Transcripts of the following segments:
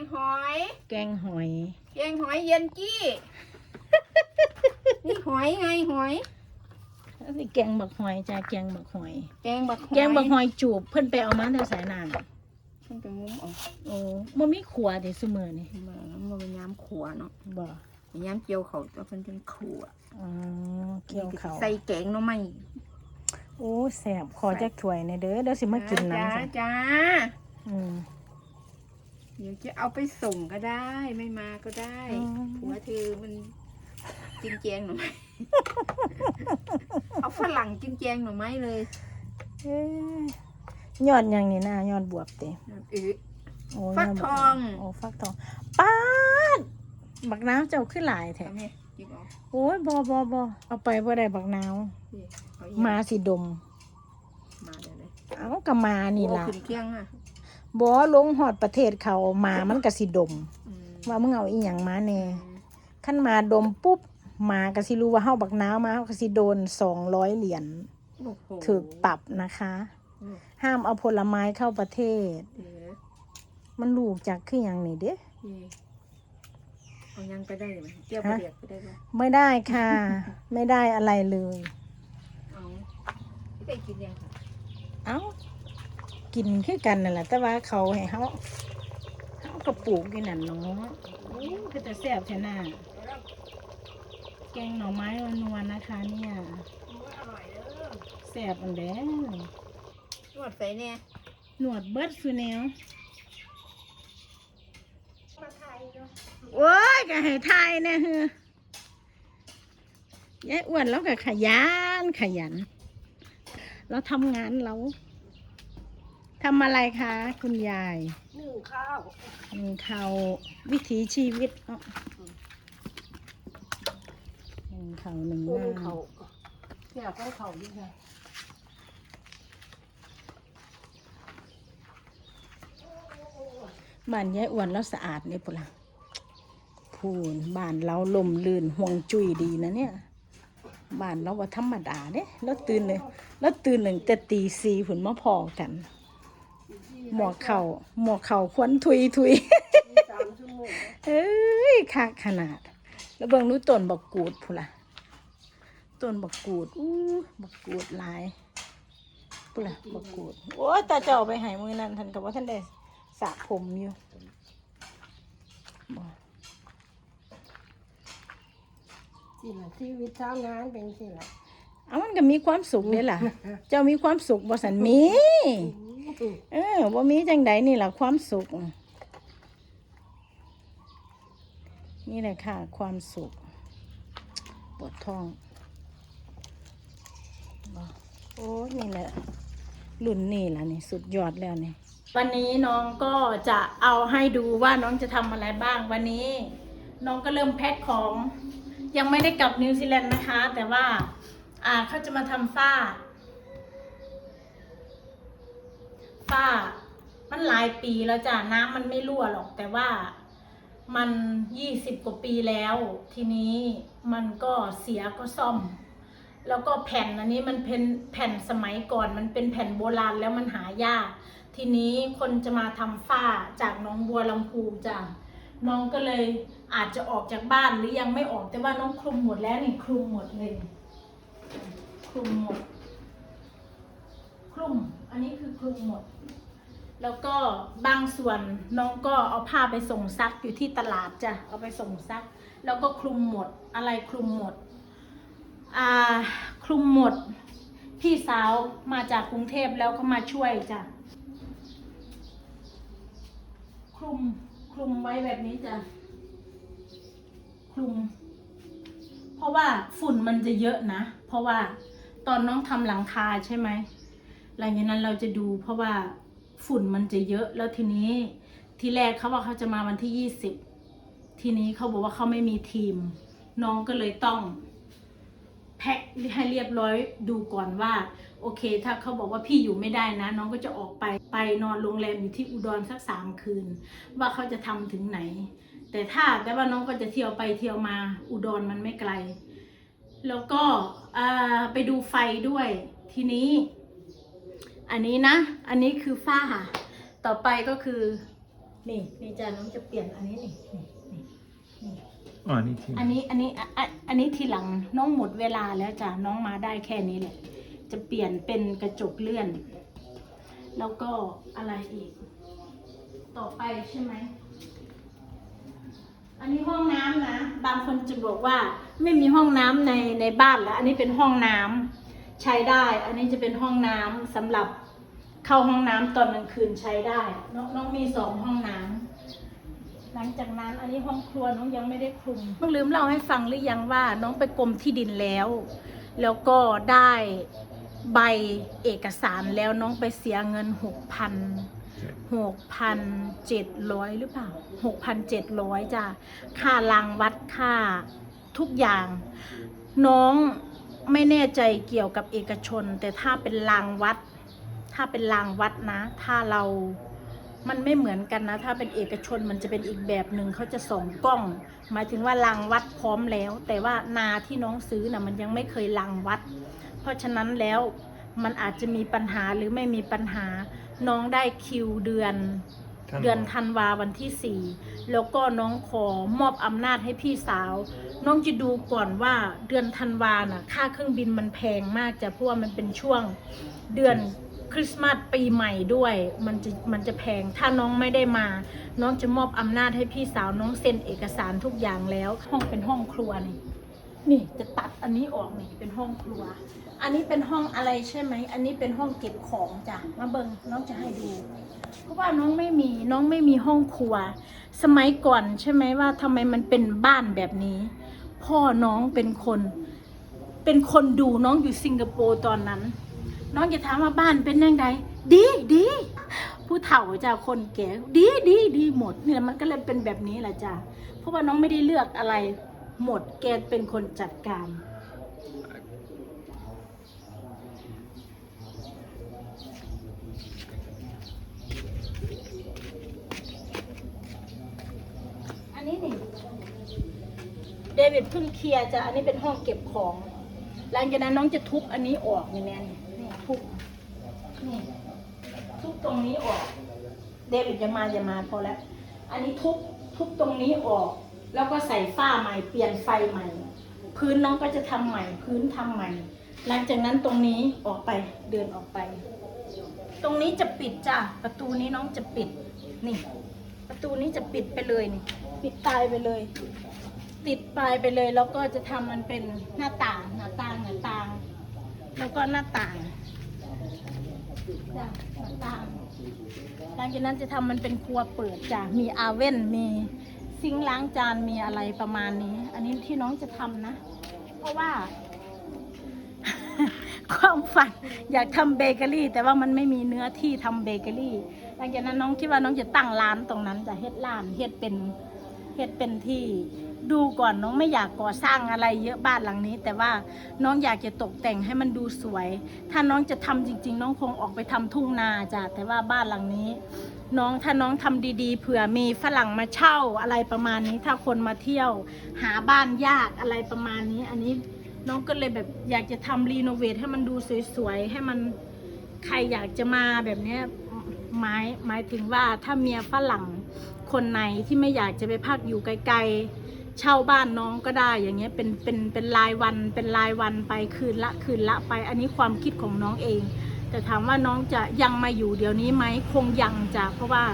งหอย แกงหอย แกงหอยเย็นกี้ นี่หอยไงหอย อันนี้แกงบักหอยจ้าแกงบักหอย แกงบักหอยแกงบักหอยจูบเพิ่นไปเอามาแต่สายนานมันเป็นงุ้มออกโอ้บ่มีขัวเด้ซุมื้อนี่มามันเป็นย้ำขัวเนาะบ่เป็นย้ำเจียวเขาก็เป็นเป็นขัวอ๋อเกี่ยวเขาใส่แกงหน่อไม้โอ้แซ่บขอจักถ้วยในอยเด้อเดี๋ยวสิมากินจ้าน้ำจ้ะจ้าอืม เดี๋ยวจะเอาไปส่งก็ได้ไม่มาก็ได้อ๋อ ผัวเธอมันกินแจงหน่อไม้ เอาฝรั่งกินแจงหน่อไม้เลยเอ้ยยอดหยังนี่นะยอดบวบเต้เออโอ้ฟักยดบวบทอง โอ้ฟักทองป้าดบักน้าวเจ้าขึ้นหลายแท้ทำไงจิบเอาโอ้ยบอบอบอเอาไปบ่ได้บักนาวสิเออีกมาสิดม มาเดี๋ยวเลยเอากะมานี่ล่ะโอ้ขึ้นเที่ยงอะ บ่ลงหอดประเทศเขามามันก็สิดมอืมว่ามึงเอาอีหยังมาแน่อืมขั้นมาดมปุ๊บหมาก็สิรู้ว่าเฮาบักนาวมาเฮาก็สิโดน200เหรียญโอ้โหถูกปรับนะคะอืมห้ามเอาผลไม้เข้าประเทศเออมันลูกจากคือหยังนี่เด้นี่เอายังไปได้ไหมเจียวไปฮะเรียกไปได้ไหมไม่ได้ค่ะ ไม่ได้อะไรเลย เอาไม่ได้กินยังค่ะ เอ้า กินคือกันนั่นแหละแต่ว่าเขาให้เขาเขาก็ปลูกอยู่นั่นเนาะโอ้คือแต่แซ่บชนะแกงหน่อไม้นวลๆนะคะเนี่ยอร่อยเด้อแซ่บอันเด้นวดใส่เนี่ยหนวดเบิดคือแนวโอ้ยก็ให้ทายเนี่ยเฮ้ยายอ้วนแล้วก็ขยันขยัน เราทำงานเรา ทำอะไรคะ คุณยายหนึ่งข้าวหนึ่งเขาวิถีชีวิตเนาะหนึ่งเขาหนึ่งหน้าเที่ยวเขาเขาดีค่ะบ้านยายอ้วนแล้วสะอาดเนี่ยปุละพูนบ้านเราลมลื่นห่วงจุยดีนะเนี่ยบ้านเราว่าธรรมดาเด้แล้วตื่นเลยแล้วตื่นหนึ่งแต่ตีสี่ผุนมาพอกัน หมวกเข่าหมวกเข่าควนทุยทุยเอ้ยคักขนาด แล้วเบิ่งนู้ต้นบักกูดพูละต้นบักกูดอู้บักกูดหลายพูละบักกูดโอ้ตาเจ้าไปหายมือนั่นท่านกับว่าท่านได้สระผมอยู่บ่สิล่ะชีวิตชาวงานเป็นสิล่ะ เอามันก็มีความสุขเด้ล่ะ เจ้ามีความสุขบ่สันมี เออบ่มีจังใดนี่ล่ะความสุข นี่แหละค่ะ ความสุขปวดท้องบ่โอ้นี่แหละรุ่นนี่ล่ะนี่สุดยอดแล้วนี่วันนี้น้องก็จะเอาให้ดูว่าน้องจะทำอะไรบ้างวันนี้ น้องก็เริ่มแพ็คของ ยังไม่ได้กลับนิวซีแลนด์นะคะ แต่ว่า อ่าเขาจะมาทำฝ้า ฝ้า มันหลายปีแล้วจ้ะน้ำมันไม่รั่วหรอก แต่ว่ามันยี่สิบกว่าปีแล้ว ทีนี้มันก็เสียก็ซ่อม แล้วก็แผ่นอันนี้มันเป็นแผ่นสมัยก่อน มันเป็นแผ่นโบราณแล้วมันหายาก ทีนี้คนจะมาทำฝ้าจากน้องบัวลำพูจ้ะน้องก็เลยอาจจะออกจากบ้านหรือยังไม่ออกแต่ว่าน้องคลุมหมดแล้วนี่คลุมหมดเลย คลุมหมด คลุม อันนี้คือคลุมหมด แล้วก็บางส่วนน้องก็เอาผ้าไปส่งซักอยู่ที่ตลาดจ้ะ เอาไปส่งซัก แล้วก็คลุมหมด อะไรคลุมหมด อ่า คลุมหมด พี่สาวมาจากกรุงเทพแล้วก็มาช่วยจ้ะ คลุม คลุมไว้แบบนี้จ้ะ คลุม ราะว่าฝุ่นมันจะเยอะนะ เพราะว่าตอนน้องทำหลังคาใช่ไหมหลังจากนั้นเราจะดูเพราะว่าฝุ่นมันจะเยอะแล้วทีนี้ทีแรกเขาว่าเขาจะมาวันที่ยี่สิบทีนี้เขาบอกว่าเขาไม่มีทีม น้องก็เลยต้องแพ็คให้เรียบร้อยดูก่อนว่า โอเค ถ้าเขาบอกว่าพี่อยู่ไม่ได้นะ น้องก็จะออกไปไปนอนโรงแรมอยู่ที่อุดรสักสามคืน ว่าเขาจะทำถึงไหน แต่ถ้าแต่ว่าน้องก็จะเที่ยวไปเที่ยวมาอุดรมันไม่ไกล แล้วก็อ่าไปดูไฟด้วยทีนี้ อันนี้นะ อันนี้คือฝ้า ต่อไปก็คือนี่นี่จ้ะน้องจะเปลี่ยนอันนี้นี่นี่นี่นี่อ๋อนี่ที่อันนี้อันนี้อะอะอันนี้ทีหลังน้องหมดเวลาแล้วจ้ะน้องมาได้แค่นี้แหละ จะเปลี่ยนเป็นกระจกเลื่อน แล้วก็อะไรอีก ต่อไปใช่ไหม อันนี้ห้องน้ำนะ บางคนจะบอกว่าไม่มีห้องน้ำในในบ้านแล้ว อันนี้เป็นห้องน้ำใช้ได้ อันนี้จะเป็นห้องน้ำสำหรับเข้าห้องน้ำตอนกลางคืนใช้ได้น้องน้องมีสองห้องน้ำหลังจากนั้นอันนี้ห้องครัวน้องยังไม่ได้คลุมต้องลืมเล่าให้ฟังหรือยังว่าน้องไปกรมที่ดินแล้ว แล้วก็ได้ใบเอกสารแล้วน้องไปเสียเงินหกพัน หกพันเจ็ดร้อยหรือเปล่าหกพันเจ็ดร้อยจ้ะค่ารางวัดค่าทุกอย่าง น้องไม่แน่ใจเกี่ยวกับเอกชน แต่ถ้าเป็นรางวัด ถ้าเป็นรางวัดนะ ถ้าเรามันไม่เหมือนกันนะ ถ้าเป็นเอกชนมันจะเป็นอีกแบบหนึ่งเขาจะส่องกล้อง หมายถึงว่ารางวัดพร้อมแล้ว แต่ว่านาที่น้องซื้อนะ่ะมันยังไม่เคยรางวัด เพราะฉะนั้นแล้ว มันอาจจะมีปัญหาหรือไม่มีปัญหา น้องได้คิวเดือนท่านเดือนธันวาวันที่สี่แล้วก็น้องขอมอบอำนาจให้พี่สาว น้องจะดูก่อนว่าเดือนธันวาน่ะ ค่าเครื่องบินมันแพงมากจ้ะเพราะว่ามันเป็นช่วงเดือนคริสต์มาสปีใหม่ด้วย มันจะมันจะแพงถ้าน้องไม่ได้มา น้องจะมอบอำนาจให้พี่สาวน้องเซ็นเอกสารทุกอย่างแล้ว ห้องเป็นห้องครัวนี่นี่จะตัดอันนี้ออกนี่เป็นห้องครัว อันนี้เป็นห้องอะไรใช่ไหม อันนี้เป็นห้องเก็บของจ้ะ มาเบิงน้องจะให้ดู เพราะว่าน้องไม่มีน้องไม่มีห้องครัว สมัยก่อนใช่ไหมว่าทำไมมันเป็นบ้านแบบนี้ พ่อน้องเป็นคน เป็นคนดูน้องอยู่สิงคโปร์ตอนนั้น น้องจะถามว่าบ้านเป็นยังไงดีดีผู้เฒ่าจ้ะคนแก่ดีดีดีหมดเนี่ยมันก็เลยเป็นแบบนี้แหละจ้ะเพราะว่าน้องไม่ได้เลือกอะไร หมดแกเป็นคนจัดการ อั นี้นี่เดวิดเพิ่งเคลียร์จะอันนี้เป็นห้องเก็บของ หลังจากนั้นน้องจะทุบอันนี้ออกนี่แม่นี่นี่ทุบนี่ทุบตรงนี้ออก เดวิดจะมาจะมาพอแล้ว อันนี้ทุบทุบตรงนี้ออก แล้วก็ใส่ฝ้าใหม่เปลี่ยนไฟใหม่ พื้นน้องก็จะทำใหม่ พื้นทำใหม่ หลังจากนั้นตรงนี้ออกไปเดินออกไป ตรงนี้จะปิดจ้ะประตูนี้น้องจะปิดนี่ ประตูนี้จะปิดไปเลยนี่ ปิดตายไปเลย ติดปลายไปเลย แล้วก็จะทำมันเป็นหน้าต่างหน้าต่างหน้าต่าง แล้วก็หน้าต่างจ้ะหน้าต่างหลังจากนั้นจะทำมันเป็นครัวเปิดจ้ะมีอาเว่นมีซิงล้างจานมีอะไรประมาณนี้ อันนี้ที่น้องจะทำนะ เพราะว่า ความฝันอยากทำเบเกอรี่ แต่ว่ามันไม่มีเนื้อที่ทำเบเกอรี่หลังจากนั้นน้องคิดว่าน้องจะตั้งร้านตรงนั้นจะเฮ็ดร้านเฮ็ดเป็น เฮ็ดเป็นที่ดูก่อนน้องไม่อยากก่อสร้างอะไรเยอะบ้านหลังนี้ แต่ว่าน้องอยากจะตกแต่งให้มันดูสวย ถ้าน้องจะทำจริง ๆ น้องคงออกไปทำทุ่งนาจ้ะแต่ว่าบ้านหลังนี้ น้องถ้าน้องทำดีๆ เผื่อมีฝรั่งมาเช่าอะไรประมาณนี้ ถ้าคนมาเที่ยว หาบ้านยากอะไรประมาณนี้ อันนี้น้องก็เลยแบบอยากจะทำรีโนเวทให้มันดูสวยๆให้มันใครอยากจะมาแบบเนี้ยหมายหมายถึงว่าถ้าเมียฝรั่ง คนไหนที่ไม่อยากจะไปพักอยู่ไกลๆ เช่าบ้านน้องก็ได้อย่างเงี้ยเป็นเป็นเป็นรายวันเป็นรายวันไปคืนละคืนละไป อันนี้ความคิดของน้องเอง แต่ถามว่าน้องจะยังมาอยู่เดี๋ยวนี้ไหมคงยังจะเพราะว่า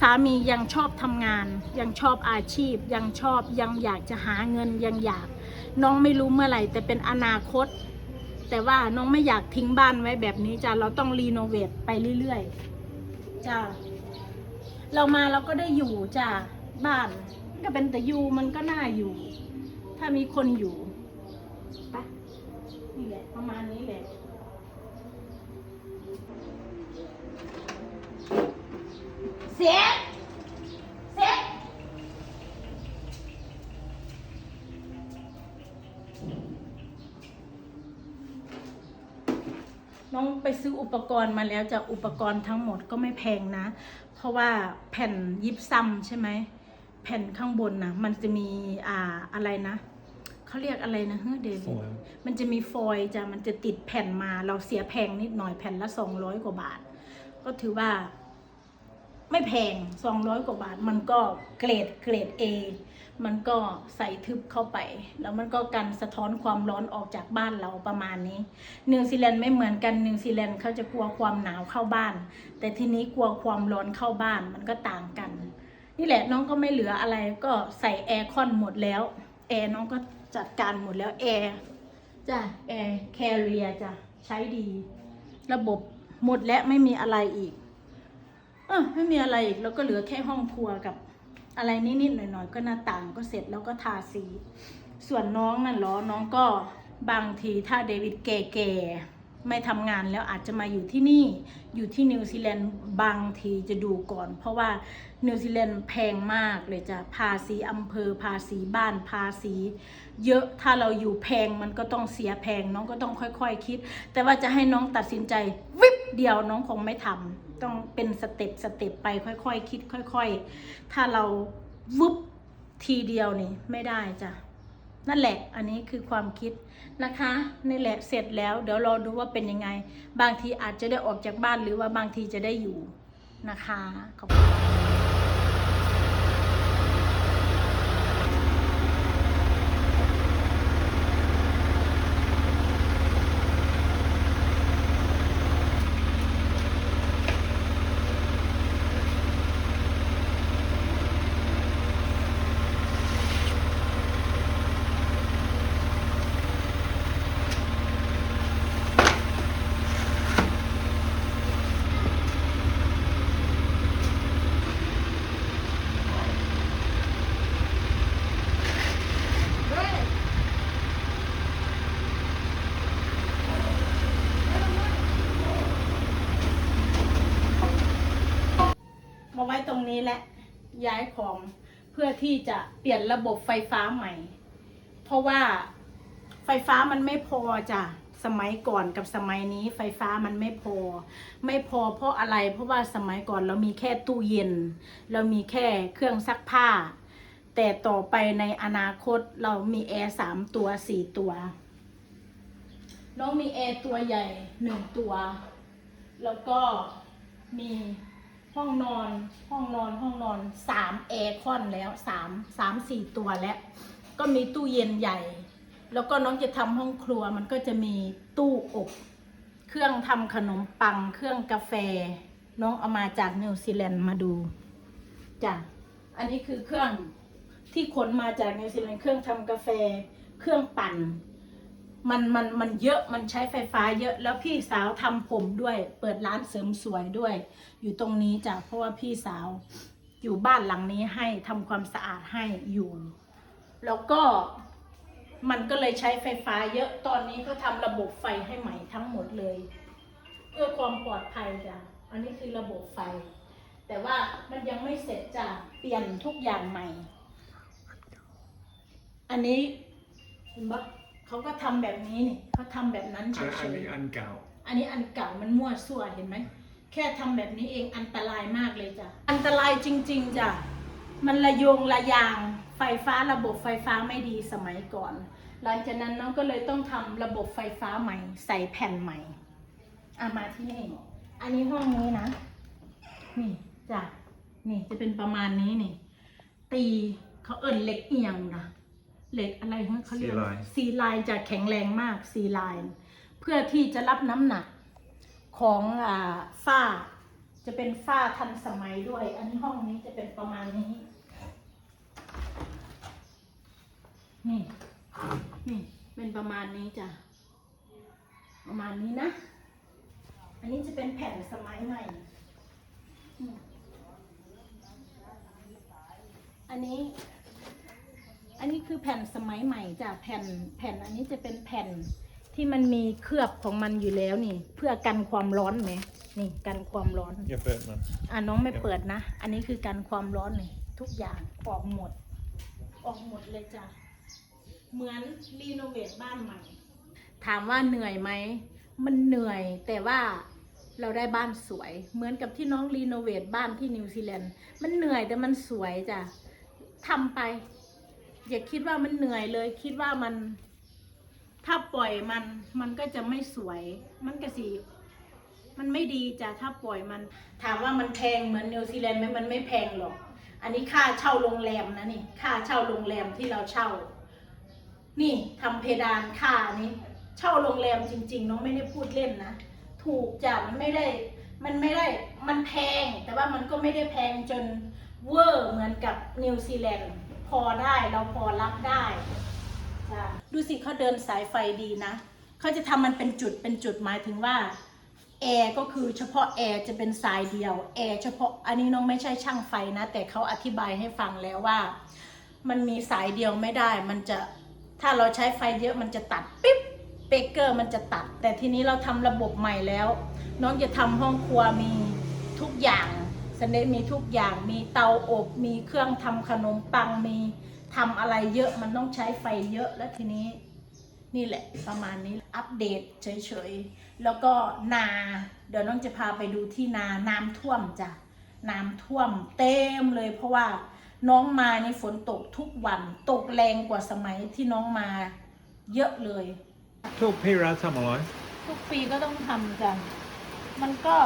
สามียังชอบทำงาน ยังชอบอาชีพ ยังชอบยังอยากจะหาเงินยังอยาก น้องไม่รู้เมื่อไหร่แต่เป็นอนาคต แต่ว่าน้องไม่อยากทิ้งบ้านไว้แบบนี้จ้ะเราต้องรีโนเวทไปเรื่อยๆจ้ะ เรามาเราก็ได้อยู่จ้ะบ้านก็เป็นแต่อยู่มันก็น่าอยู่ ถ้ามีคนอยู่ไปะนี่แหละประมาณนี้แหละเสียเสียน้องไปซื้ออุปกรณ์มาแล้วจากอุปกรณ์ทั้งหมดก็ไม่แพงนะ เพราะว่าแผ่นยิบซ้ำใช่ไหม แผ่นข้างบนนะมันจะมีอ่าอะไรนะเขาเรียกอะไรนะเฮ้ยเดวิด Foil มันจะมีฟอยล์จ้ะมันจะติดแผ่นมา เราเสียแพงนิดหน่อยแผ่นละสองร้อยกว่าบาท ก็ถือว่า ไม่แพง 200 กว่าบาท มันก็เกรดเกรด A มันก็ใส่ทึบเข้าไป แล้วมันก็กันสะท้อนความร้อนออกจากบ้านเราประมาณนี้ นิวซีแลนด์ไม่เหมือนกันนิวซีแลนด์เขาจะกลัวความหนาวเข้าบ้าน แต่ทีนี้กลัวความร้อนเข้าบ้านมันก็ต่างกัน นี่แหละน้องก็ไม่เหลืออะไรก็ใส่แอร์คอนหมดแล้วแอร์น้องก็จัดการหมดแล้วแอร์จ้ะแอร์แคเรียจ้ะใช้ดี ระบบหมดและไม่มีอะไรอีก เออไม่มีอะไรอีกแล้วก็เหลือแค่ห้องครัวกับ อะไรนิดๆหน่อยๆก็หน้าต่างก็เสร็จแล้วก็ทาสี ส่วนน้องนั่นหรอน้องก็บางทีถ้าเดวิดแก่ๆไม่ทำงานแล้วอาจจะมาอยู่ที่นี่อยู่ที่นิวซีแลนด์บางทีจะดูก่อน เพราะว่านิวซีแลนด์แพงมากเลยจ้ะภาษีอำเภอภาษีบ้านภาษี เยอะถ้าเราอยู่แพงมันก็ต้องเสียแพงน้องก็ต้องค่อยๆคิด แต่ว่าจะให้น้องตัดสินใจวิบเดียวน้องคงไม่ทำ ต้องเป็นสเต็ปสเต็ปไปค่อยๆคิดค่อย ๆ ถ้าเราวุบทีเดียวนี่ไม่ได้จ้ะนั่นแหละอันนี้คือความคิดนะคะนี่แหละเสร็จแล้ว เดี๋ยวรอดูว่าเป็นยังไง บางทีอาจจะได้ออกจากบ้านหรือว่าบางทีจะได้อยู่นะคะขอบคุณ นี้แหละย้ายของเพื่อที่จะเปลี่ยนระบบไฟฟ้าใหม่ เพราะว่าไฟฟ้ามันไม่พอจ้ะสมัยก่อนกับสมัยนี้ไฟฟ้ามันไม่พอ ไม่พอเพราะอะไร เพราะว่าสมัยก่อนเรามีแค่ตู้เย็น เรามีแค่เครื่องซักผ้า แต่ต่อไปในอนาคตเรามีแอร์สามตัวสี่ตัวน้องมีแอร์ตัวใหญ่หนึ่งตัว แล้วก็มี ห้องนอนห้องนอนห้องนอนสามแอร์คอนแล้วสามสามสี่ตัวแล้ว ก็มีตู้เย็นใหญ่ แล้วก็น้องจะทำห้องครัวมันก็จะมีตู้อบ เครื่องทำขนมปัง เครื่องกาแฟ น้องเอามาจากนิวซีแลนด์มาดูจ้ะอันนี้คือเครื่องที่ขนมาจากนิวซีแลนด์เครื่องทำกาแฟ เครื่องปั่น มันมันมันเยอะมันใช้ไฟฟ้าเยอะแล้วพี่สาวทำผมด้วย เปิดร้านเสริมสวยด้วย อยู่ตรงนี้จ้ะเพราะว่าพี่สาวอยู่บ้านหลังนี้ให้ทำความสะอาดให้อยู่ แล้วก็มันก็เลยใช้ไฟฟ้าเยอะตอนนี้ก็ทำระบบไฟให้ใหม่ทั้งหมดเลย เพื่อความปลอดภัยจ้ะอันนี้คือระบบไฟ แต่ว่ามันยังไม่เสร็จจ้ะเปลี่ยนทุกอย่างใหม่ อันนี้เห็นปะ เขาก็ทำแบบนี้นี่เขาทำแบบนั้นเฉอันอันยนี้ๆอันเก่า อันนี้อันเก่ามันมั่วซั่วเห็นไหมแค่ทำแบบนี้เองอันตรายมากเลยจ้ะอันตรายจริง ๆจ้ะมันระโยงระยางไฟฟ้าระบบไฟฟ้าไม่ดีสมัยก่อน หลังจากนั้นน้องก็เลยต้องทำระบบไฟฟ้าใหม่ ใส่แผ่นใหม่อะมาที่นี่อันนี้ห้องนี้นะ นี่จ้ะนี่จะเป็นประมาณนี้นี่ ตีเขาเอิ้นเหล็กเอียงนะ เหล็กอะไรฮะเขาเรียกซีไลน์ซีไลน์จะแข็งแรงมากซีไลน์เพื่อที่จะรับน้ำหนักของอ่าฝ้า จะเป็นฝ้าทันสมัยด้วย อันนี้ห้องนี้จะเป็นประมาณนี้ นี่ นี่เป็นประมาณนี้จ้ะ ประมาณนี้นะ อันนี้จะเป็นแผ่นสมัยใหม่อืมอันนี้อันนี้ คือแผ่นสมัยใหม่จ้ะแผ่นแผ่นอันนี้จะเป็นแผ่นที่มันมีเคลือบของมันอยู่แล้วนี่ เพื่อกันความร้อนไหมนี่กันความร้อนอย่าเปิดมันอะน้องไม่เปิดนะ อันนี้คือกันความร้อนเลยทุกอย่างออกหมด ออกหมดเลยจ้ะเหมือนรีโนเวทบ้านใหม่ ถามว่าเหนื่อยไหมมันเหนื่อยแต่ว่าเราได้บ้านสวย เหมือนกับที่น้องรีโนเวทบ้านที่นิวซีแลนด์มันเหนื่อยแต่มันสวยจ้ะทำไป อย่าคิดว่ามันเหนื่อยเลย คิดว่ามัน ถ้าปล่อยมัน มันก็จะไม่สวย มันก็สิมันไม่ดีจ้ะถ้าปล่อยมัน ถามว่ามันแพงเหมือนนิวซีแลนด์ไหมมันไม่แพงหรอก อันนี้ค่าเช่าโรงแรมนะนี่ ค่าเช่าโรงแรมที่เราเช่า นี่ทำเพดานค่านี้ เช่าโรงแรมจริง ๆ น้องไม่ได้พูดเล่นนะ ถูกจ้ะมันไม่ได้ มันไม่ได้ มันแพง แต่ว่ามันก็ไม่ได้แพงจนเวอร์เหมือนกับนิวซีแลนด์ พอได้เราพอรับได้ดูสิเขาเดินสายไฟดีนะเขาจะทำมันเป็นจุดเป็นจุดหมายถึงว่าแอร์ก็คือเฉพาะแอร์จะเป็นสายเดียวแอร์เฉพาะอันนี้น้องไม่ใช่ช่างไฟนะ แต่เขาอธิบายให้ฟังแล้วว่า มันมีสายเดียวไม่ได้ มันจะถ้าเราใช้ไฟเยอะมันจะตัดปิ๊บเบเกอร์มันจะตัด แต่ทีนี้เราทำระบบใหม่แล้ว น้องจะทำห้องครัวมีทุกอย่าง สเนมีทุกอย่างมีเตาอบมีเครื่องทำขนมปังมีทำอะไรเยอะมันต้องใช้ไฟเยอะแล้วทีนี้ นี่แหละประมาณนี้อัปเดตเฉยๆ แล้วก็นา เดี๋ยวน้องจะพาไปดูที่นาน้ำท่วมจ้ะน้ำท่วมเต็มเลยเพราะว่าน้องมาในฝนตกทุกวันตกแรงกว่าสมัยที่น้องมาเยอะเลย ทุกพี่รัฐทำอะไรทุกปีก็ต้องทำจ้ะมันก็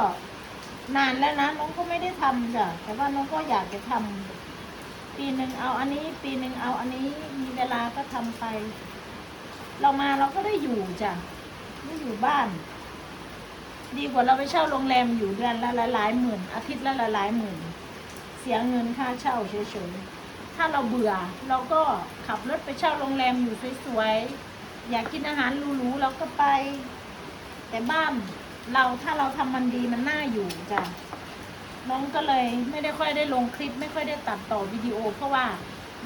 นานแล้วนะน้องก็ไม่ได้ทำจ้ะแต่ว่าน้องก็อยากจะทำปีหนึ่งเอาอันนี้ ปีหนึ่งเอาอันนี้มีเวลาก็ทำไป เรามาเราก็ได้อยู่จ้ะไม่อยู่บ้าน ดีกว่าเราไปเช่าโรงแรมอยู่เดือนละหลายหมื่น อาทิตย์ละหลายหมื่น เสียเงินค่าเช่าเฉยๆถ้าเราเบื่อเราก็ขับรถไปเช่าโรงแรมอยู่สวยๆอยากกินอาหารหรูๆเราก็ไป แต่บ้าน เราถ้าเราทำมันดีมันน่าอยู่จ้ะน้องก็เลยไม่ได้ค่อยได้ลงคลิป ไม่ค่อยได้ตัดต่อวิดีโอ เพราะว่า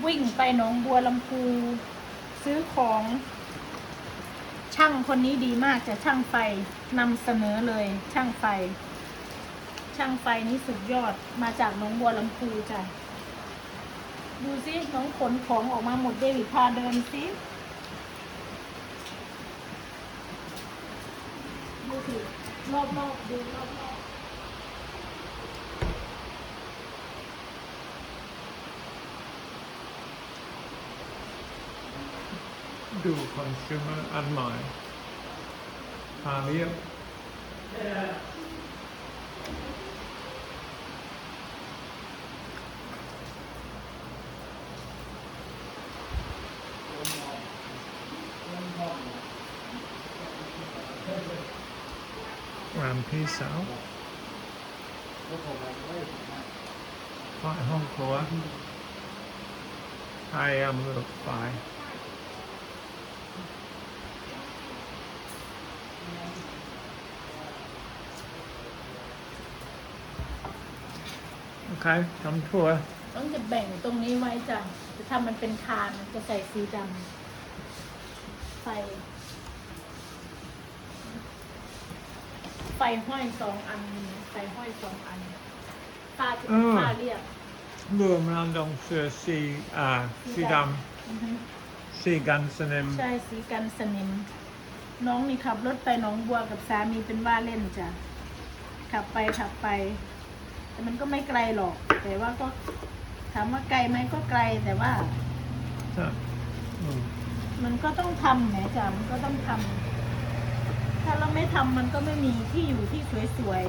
วิ่งไปหนองบัวลำพู ซื้อของ ช่างคนนี้ดีมากจะช่างไฟนำเสนอเลย ช่างไฟ ช่างไฟนี้สุดยอดมาจากหนองบัวลำพูจ้ะดูสิน้องขนของออกมาหมดเดวิดพาเดินสิดูสิ รอบๆดูรอบๆดู consumer อันใหม่พาเรียบ พี่สาวฝ่ายห้องครัวไอแอมเลือกฝ่ายโอเคทำทัวร์ต้องจะแบ่งตรงนี้ไว้จ้ะจะทำมันเป็นคานจะใส่สีดำไฟ ไฟห้อยสองอันไฟห้อยสองอันฝ้าจะเป็นฝ้าเรียบรวมร้านดองเสือสีอ่าสีดอือฮึำสีกันสนิมใช่สีกันสนิม น้องนี่ขับรถไปหนองบัวกับสามีเป็นว่าเล่นจ้ะขับไปขับไป แต่มันก็ไม่ไกลหรอก แต่ว่าก็ถามว่าไกลไหมก็ไกลแต่ว่า ใช่อืมมันก็ต้องทำแหมจ้ะมันก็ต้องทำ ถ้าเราไม่ทำมันก็ไม่มีที่อยู่ที่สวย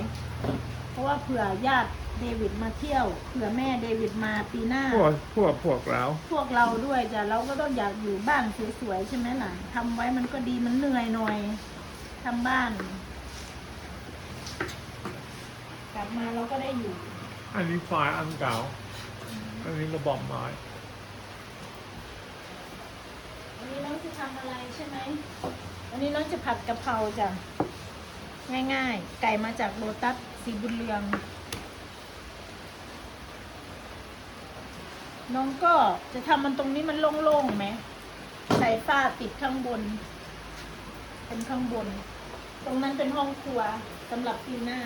ๆ เพราะว่าเผื่อญาติเดวิดมาเที่ยว เผื่อแม่เดวิดมาปีหน้า พวกพวกพวกเรา พวกเราด้วยจ้ะเราก็ต้องอยากอยู่บ้านสวยๆใช่ไหมล่ะทำไว้มันก็ดีมันเหนื่อยหน่อยทำบ้าน กลับมาเราก็ได้อยู่ อันนี้ฝ่ายอันเก่า อันนี้ระบบไม้วันนี้น้องจะทำอะไรใช่ไหม วันนี้น้องจะผัดกะเพราจ้ะง่ายๆ ไก่มาจากโลตัสสีบุญเรืองน้องก็จะทำมันตรงนี้มันโล่งๆไหมใส่ฝ้าติดข้างบน เป็นข้างบน ตรงนั้นเป็นห้องครัวสำหรับปีหน้า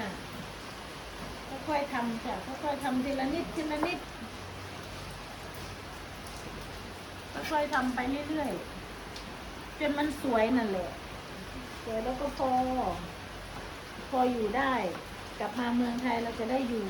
ค่อยๆทำจ้ะค่อยๆทำทีละนิดทีละนิดค่อยๆทำไปเรื่อยๆ จนมันสวยนั่นแหละสวยแล้วก็พอ พออยู่ได้ กลับมาเมืองไทยเราจะได้อยู่